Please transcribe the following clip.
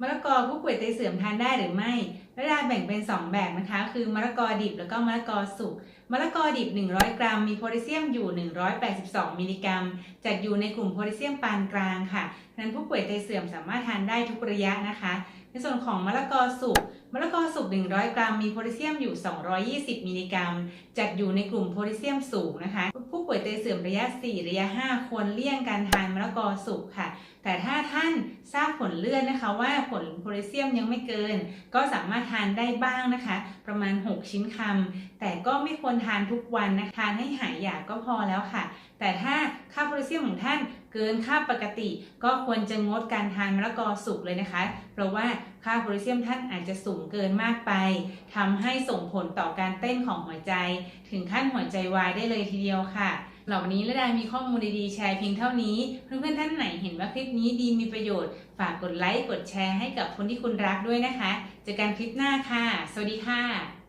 มะละกอผู้ป่วยไตเสื่อมทานได้หรือไม่ระดาแบ่งเป็น 2 แบบนะคะ คือมะละกอดิบแล้วก็มะละกอสุก มะละกอดิบ 100 กรัม มีโพแทสเซียมอยู่ 182 มิลลิกรัม จัดอยู่ในกลุ่มโพแทสเซียมปานกลางค่ะดังนั้นผู้ป่วยไตเสื่อมสามารถทานได้ทุกระยะนะคะ ในส่วนของมะละกอสุกมะละกอสุก 100 กรัม มีโพแทสเซียมอยู่ 220 มิลลิกรัม จัดอยู่ในกลุ่มโพแทสเซียมสูงนะคะ ผู้ป่วยไตเสื่อมระยะ 4 ระยะ 5 ควรเลี่ยงการทานมะละกอสุกค่ะ แต่ถ้าท่านทราบผลเลือดนะคะว่าผลโพแทสเซียมยังไม่เกิน ก็สามารถทานได้บ้างนะคะ ประมาณ 6 ชิ้นคำแต่ก็ไม่ควรทานทุกวันนะคะทานให้หายอยากก็พอแล้วค่ะ แต่ถ้าค่าโพแทสเซียมของท่าน เกินค่าปกติก็ควรจะงดการทานมะละกอสุกเลยนะคะ เพราะว่าค่าโพแทสเซียมท่านอาจจะสูงเกินมากไปทำให้ส่งผลต่อการเต้นของหัวใจ ถึงขั้นหัวใจวายได้เลยทีเดียวค่ะเหล่านี้และดามีข้อมูลดีๆแชร์เพียงเท่านี้ เพื่อนๆท่านไหนเห็นว่าคลิปนี้ดีมีประโยชน์ ฝากกดไลค์กดแชร์ให้กับคนที่คุณรักด้วยนะคะเจอกันคลิปหน้าค่ะ สวัสดีค่ะ